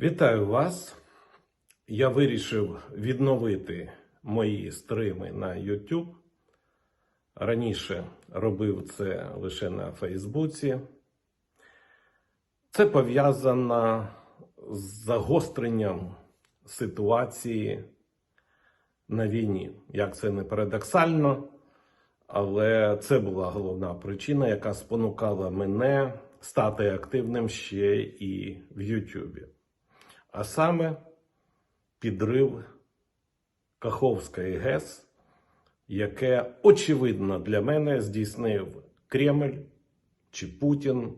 Вітаю вас. Я вирішив відновити мої стрими на YouTube. Раніше робив це лише на Фейсбуці. Це пов'язано з загостренням ситуації на війні. Як це не парадоксально, але це була головна причина, яка спонукала мене стати активним ще і в Ютубі. А саме підрив Каховської ГЕС, яке очевидно для мене здійснив Кремль, чи Путін,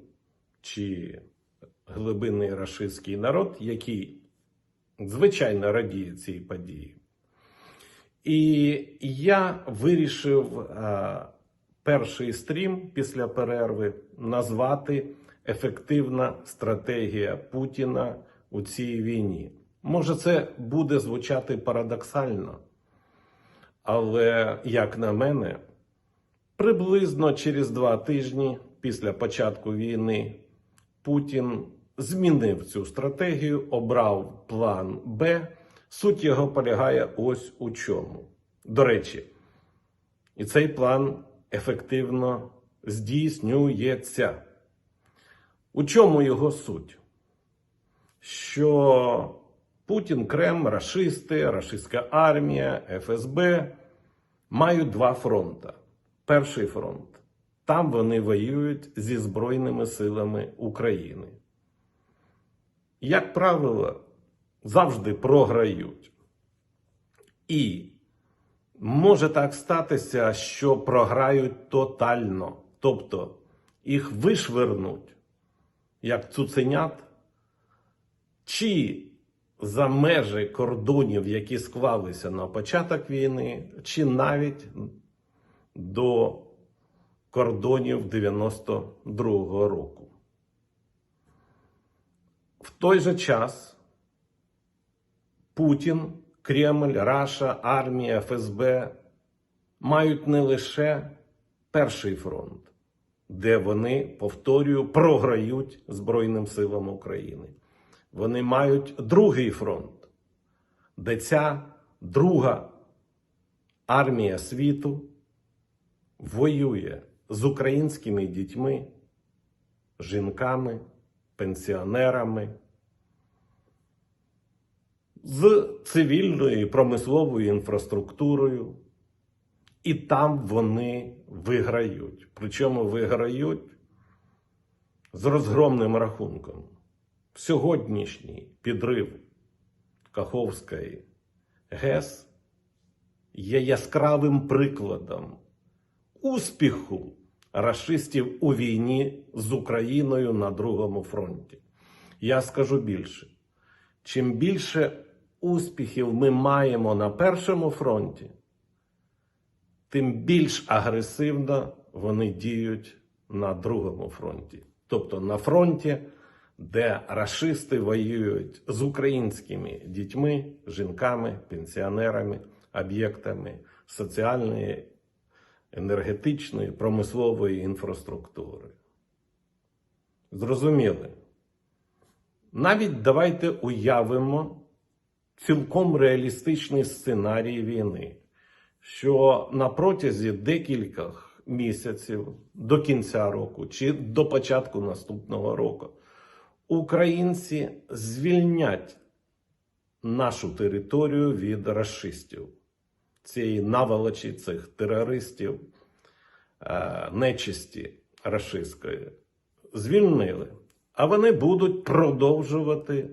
чи глибинний рашистський народ, який звичайно радіє цій події. І я вирішив е, перший стрім після перерви назвати Ефективна стратегія Путіна у цій війні. Може, це буде звучати парадоксально, але, як на мене, приблизно через два тижні після початку війни Путін змінив цю стратегію, обрав план Б. Суть його полягає ось у чому. До речі, і цей план ефективно здійснюється. У чому його суть? Що Путін, Крем, рашисти, рашистська армія, ФСБ мають два фронти. Перший фронт. Там вони воюють зі Збройними силами України. Як правило, завжди програють. І може так статися, що програють тотально. Тобто їх вишвернуть, як цуценят, чи за межі кордонів, які склалися на початок війни, чи навіть до кордонів 92-го року. В той же час Путін, Кремль, Раша, армія, ФСБ мають не лише перший фронт, де вони, повторюю, програють Збройним силам України. Вони мають другий фронт, де ця друга армія світу воює з українськими дітьми, жінками, пенсіонерами, з цивільною і промисловою інфраструктурою. І там вони виграють. Причому виграють з розгромним рахунком. Сьогоднішній підрив Каховської ГЕС є яскравим прикладом успіху рашистів у війні з Україною на другому фронті. Я скажу більше: чим більше успіхів ми маємо на першому фронті, тим більш агресивно вони діють на другому фронті. Тобто на фронті, де рашисти воюють з українськими дітьми, жінками, пенсіонерами, об'єктами соціальної, енергетичної, промислової інфраструктури. Зрозуміли? Навіть давайте уявимо цілком реалістичний сценарій війни, що на протязі декількох місяців до кінця року чи до початку наступного року українці звільнять нашу територію від расистів, цієї наволочі цих терористів, е, нечисті рашистської. Звільнили. А вони будуть продовжувати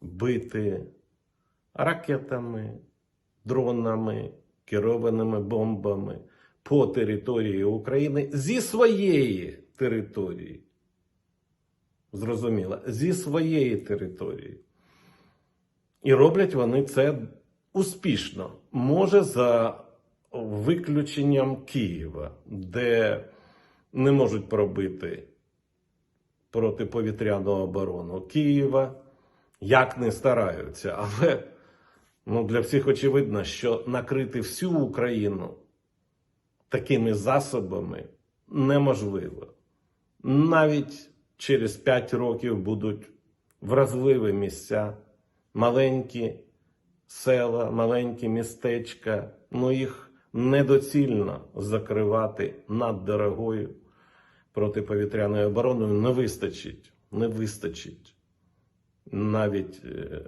бити ракетами, дронами, керованими бомбами по території України зі своєї території. Зрозуміло, зі своєї території. І роблять вони це успішно. Може, за виключенням Києва, де не можуть пробити протиповітряну оборону Києва, як не стараються. Але ну, для всіх очевидно, що накрити всю Україну такими засобами неможливо. Навіть через 5 років будуть вразливі місця, маленькі села, маленькі містечка, ну їх недоцільно закривати над дорогою протиповітряною обороною не вистачить. Не вистачить навіть е,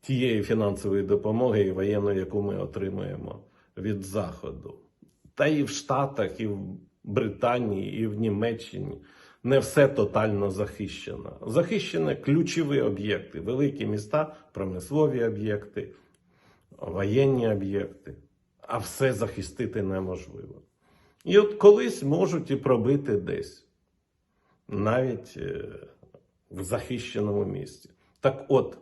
тієї фінансової допомоги і воєнної, яку ми отримуємо від Заходу. Та і в Штатах, і в Британії, і в Німеччині не все тотально захищено. Захищені ключові об'єкти, великі міста, промислові об'єкти, воєнні об'єкти, а все захистити неможливо. І от колись можуть і пробити десь, навіть е, в захищеному місці. Так от,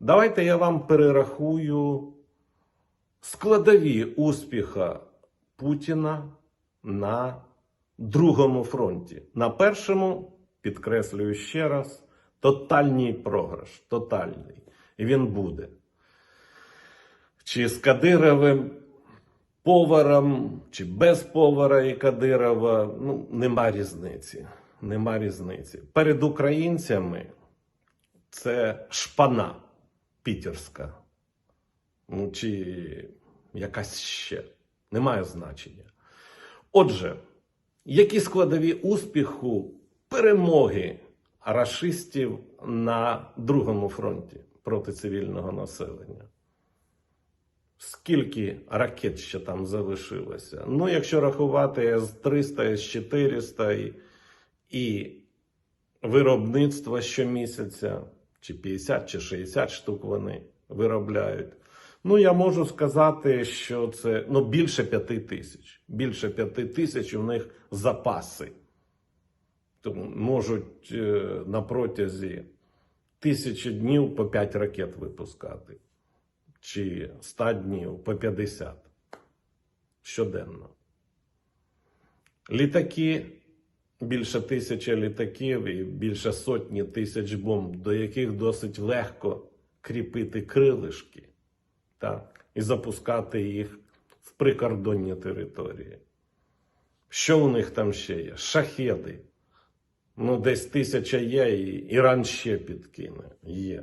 давайте я вам перерахую складові успіха Путіна на другому фронті. На першому, підкреслюю ще раз, тотальний програш. Тотальний. І він буде. Чи з Кадировим поваром, чи без повара і Кадирова, ну, нема різниці. Нема різниці. Перед українцями це шпана пітерська. Ну, чи якась ще. Немає значення. Отже, які складові успіху перемоги рашистів на другому фронті проти цивільного населення? Скільки ракет ще там залишилося? Ну, якщо рахувати С-300, С-400 і, і виробництво щомісяця, чи 50, чи 60 штук вони виробляють. Ну, я можу сказати, що це ну, більше п'яти тисяч. Більше п'яти тисяч у них запаси. Тому можуть е, на протязі тисячі днів по 5 ракет випускати. Чи 100 днів по 50 щоденно. Літаки, більше тисячі літаків і більше сотні тисяч бомб, до яких досить легко кріпити крилишки так, і запускати їх в прикордонні території. Що у них там ще є? Шахеди. Ну, десь тисяча є, і Іран ще підкине. Є.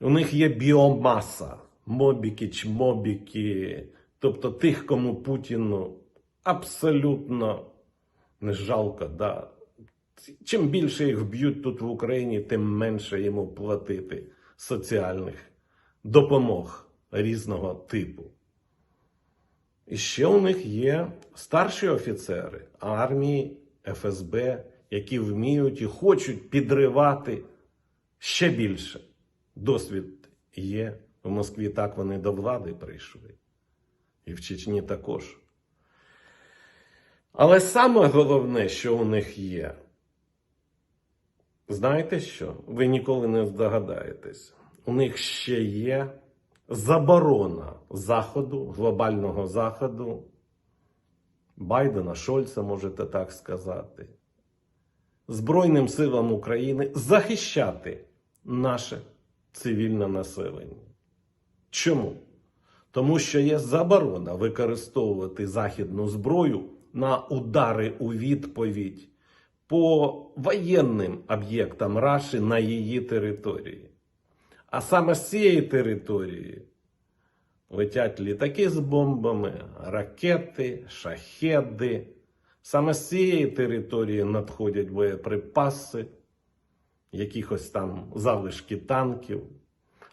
У них є біомаса, мобіки, чмобіки, тобто тих, кому Путіну абсолютно не жалко. Да. Чим більше їх вб'ють тут в Україні, тим менше йому платити соціальних допомог різного типу. І ще у них є старші офіцери армії, ФСБ, які вміють і хочуть підривати ще більше. Досвід є. В Москві так вони до влади прийшли. І в Чечні також. Але саме головне, що у них є, знаєте що? Ви ніколи не здогадаєтесь. У них ще є заборона Заходу, глобального Заходу, Байдена, Шольца, можете так сказати, Збройним силам України захищати наше цивільне населення. Чому? Тому що є заборона використовувати західну зброю на удари у відповідь по воєнним об'єктам Раші на її території. А саме з цієї території летять літаки з бомбами, ракети, шахеди. Саме з цієї території надходять боєприпаси, якихось там залишки танків.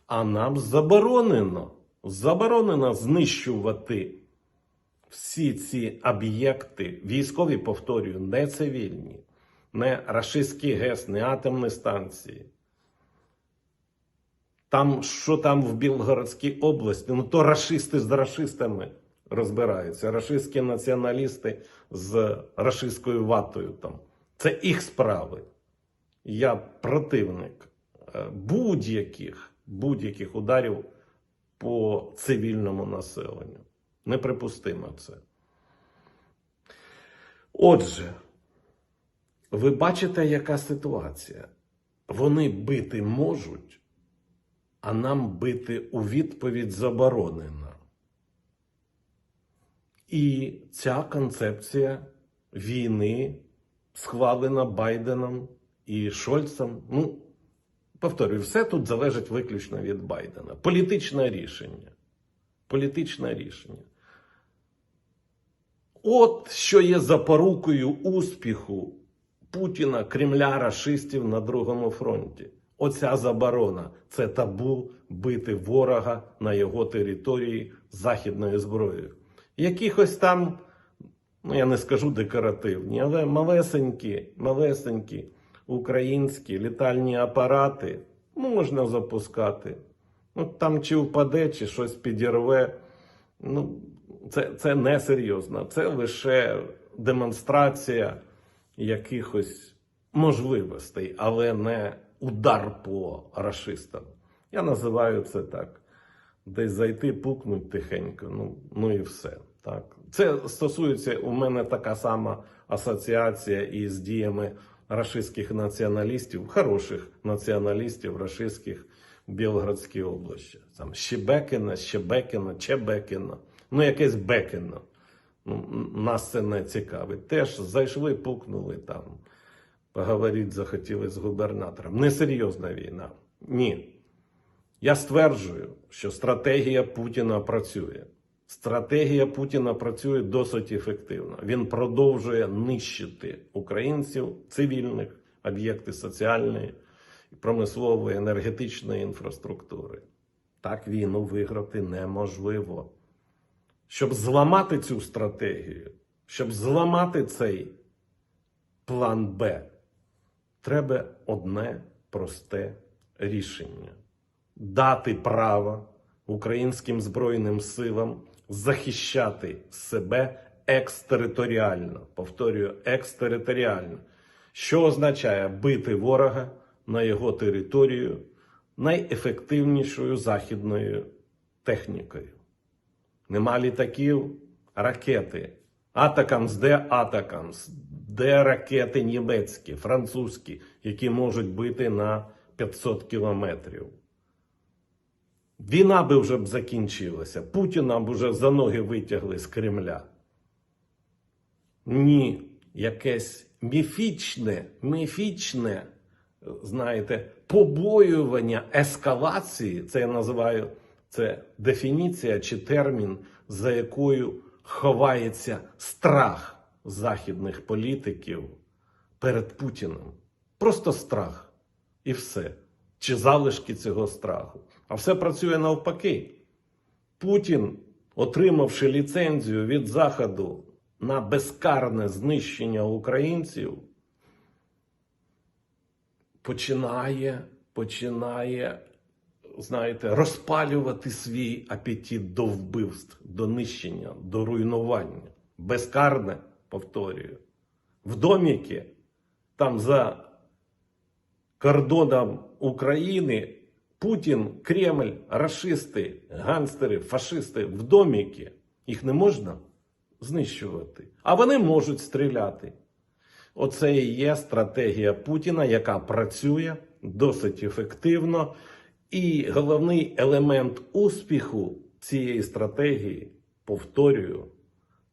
А нам заборонено, заборонено знищувати всі ці об'єкти, військові, повторюю, не цивільні, не рашистський ГЕС, не атомні станції. Там, що там в Білгородській області, ну то рашисти з рашистами розбираються. Рашистські націоналісти з рашистською ватою там. Це їх справи. Я противник е, будь-яких будь-яких ударів по цивільному населенню. Неприпустимо це. Отже, ви бачите, яка ситуація? Вони бити можуть, а нам бити у відповідь заборонено. І ця концепція війни схвалена Байденом і Шольцем. Ну, Повторюю, все тут залежить виключно від Байдена. Політичне рішення. Політичне рішення. От що є запорукою успіху Путіна, Кремля, рашистів на другому фронті. Оця заборона це табу бити ворога на його території західною зброєю. Якихось там, ну я не скажу декоративні, але малесенькі, малесенькі українські літальні апарати можна запускати. Ну, там чи впаде, чи щось підірве. Ну, це, це не серйозно. Це лише демонстрація якихось можливостей, але не удар по рашистам. Я називаю це так. Десь зайти, пукнуть тихенько, ну, ну і все. Так. Це стосується у мене така сама асоціація із діями рашистських націоналістів, хороших націоналістів рашистських в Білградській області. Там Щебекіна, Щебекіна, Чебекіна, ну якесь Бекіно. Ну, нас це не цікавить. Теж зайшли, пукнули там. Поговорити захотіли з губернатором. Несерйозна війна. Ні. Я стверджую, що стратегія Путіна працює. Стратегія Путіна працює досить ефективно. Він продовжує нищити українців, цивільних, об'єкти соціальної, промислової, енергетичної інфраструктури. Так війну виграти неможливо. Щоб зламати цю стратегію, щоб зламати цей план Б, треба одне просте рішення дати право українським збройним силам захищати себе екстериторіально. Повторюю, екстериторіально. Що означає бити ворога на його територію найефективнішою західною технікою. Нема літаків, ракети. Атакамс, де Атакамс, де ракети німецькі, французькі, які можуть бити на 500 кілометрів. Війна би вже б закінчилася. Путіна б уже за ноги витягли з Кремля. Ні, якесь міфічне, міфічне, знаєте, побоювання ескалації, це я називаю це дефініція чи термін, за якою ховається страх західних політиків перед Путіним. Просто страх. І все. Чи залишки цього страху. А все працює навпаки. Путін, отримавши ліцензію від Заходу на безкарне знищення українців, починає, починає, знаєте, розпалювати свій апетит до вбивств, до нищення, до руйнування. Безкарне, повторюю. В доміки, там за кордоном України Путін, Кремль, рашисти, ганстери, фашисти в доміки. Їх не можна знищувати. А вони можуть стріляти. Оце і є стратегія Путіна, яка працює досить ефективно. І головний елемент успіху цієї стратегії, повторюю,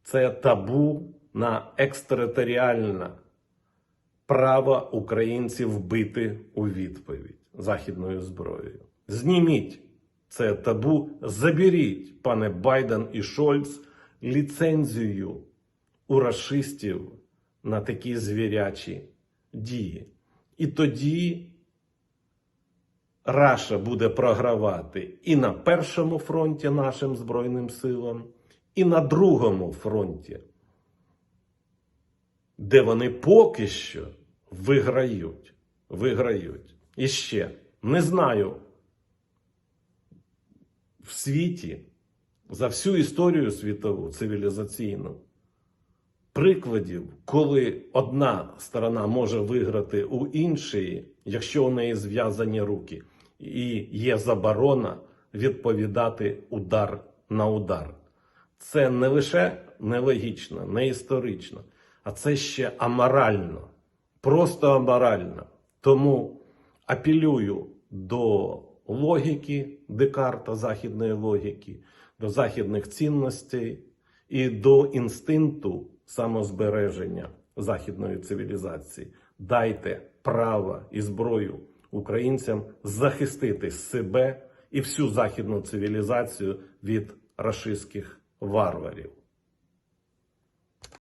це табу на екстериторіальне право українців бити у відповідь західною зброєю. Зніміть це табу, заберіть, пане Байден і Шольц, ліцензію у рашистів на такі звірячі дії. І тоді Раша буде програвати і на першому фронті нашим Збройним силам, і на другому фронті, де вони поки що виграють. Виграють. І ще не знаю в світі за всю історію світову цивілізаційну прикладів, коли одна сторона може виграти у іншої, якщо у неї зв'язані руки, і є заборона відповідати удар на удар. Це не лише нелогічно, не історично, а це ще аморально, просто аморально. Тому апелюю до логіки Декарта, західної логіки, до західних цінностей і до інстинкту самозбереження західної цивілізації. Дайте право і зброю українцям захистити себе і всю західну цивілізацію від рашистських варварів.